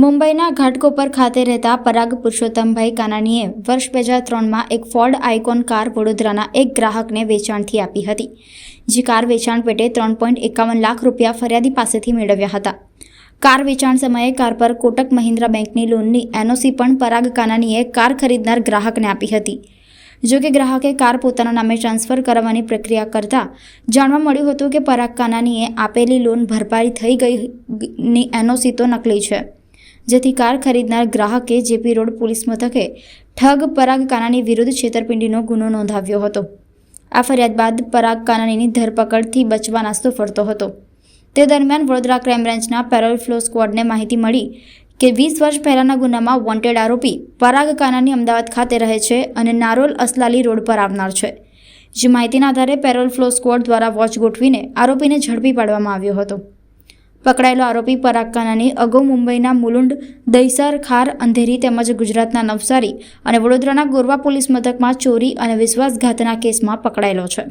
મુંબઈના ઘાટકોપર ખાતે રહેતા પરાગ પુરુષોત્તમભાઈ કાનાણીએ વર્ષ બે હજાર ત્રણમાં એક ફોર્ડ આઇકોન કાર વડોદરાના એક ગ્રાહકને વેચાણથી આપી હતી, જે કાર વેચાણ પેટે ત્રણ પોઈન્ટ એકાવન લાખ રૂપિયા ફરિયાદી પાસેથી મેળવ્યા હતા. કાર વેચાણ સમયે કાર પર કોટક મહિન્દ્રા બેંકની લોનની એનઓસી પણ પરાગ કાનાણીએ કાર ખરીદનાર ગ્રાહકને આપી હતી. જો કે ગ્રાહકે કાર પોતાના નામે ટ્રાન્સફર કરવાની પ્રક્રિયા કરતા જાણવા મળ્યું હતું કે પરાગ કાનાનીએ આપેલી લોન ભરપાઈ થઈ ગઈની એનઓસી તો નકલી છે. જેથી કાર ખરીદનાર ગ્રાહકે જેપી રોડ પોલીસ મથકે ઠગ પરાગ કાનાની વિરુદ્ધ છેતરપિંડીનો ગુનો નોંધાવ્યો હતો. આ ફરિયાદ બાદ પરાગ કાનાનીની ધરપકડથી બચવા નાસ્તો ફરતો હતો. તે દરમિયાન વડોદરા ક્રાઇમ બ્રાન્ચના પેરોલ ફ્લો સ્ક્વોડને માહિતી મળી કે વીસ વર્ષ પહેલાંના ગુનામાં વોન્ટેડ આરોપી પરાગ કાનાની અમદાવાદ ખાતે રહે છે અને નારોલ અસલાલી રોડ પર આવનાર છે. જે માહિતીના આધારે પેરોલ ફ્લો સ્કવોડ દ્વારા વોચ ગોઠવીને આરોપીને ઝડપી પાડવામાં આવ્યો હતો. પકડાયેલો આરોપી પરાગ કાનાની અગાઉ મુંબઈના મુલુંડ, દહીસર, ખાર, અંધેરી તેમજ ગુજરાતના નવસારી અને વડોદરાના ગોરવા પોલીસ મથકમાં ચોરી અને વિશ્વાસઘાતના કેસમાં પકડાયેલો છે.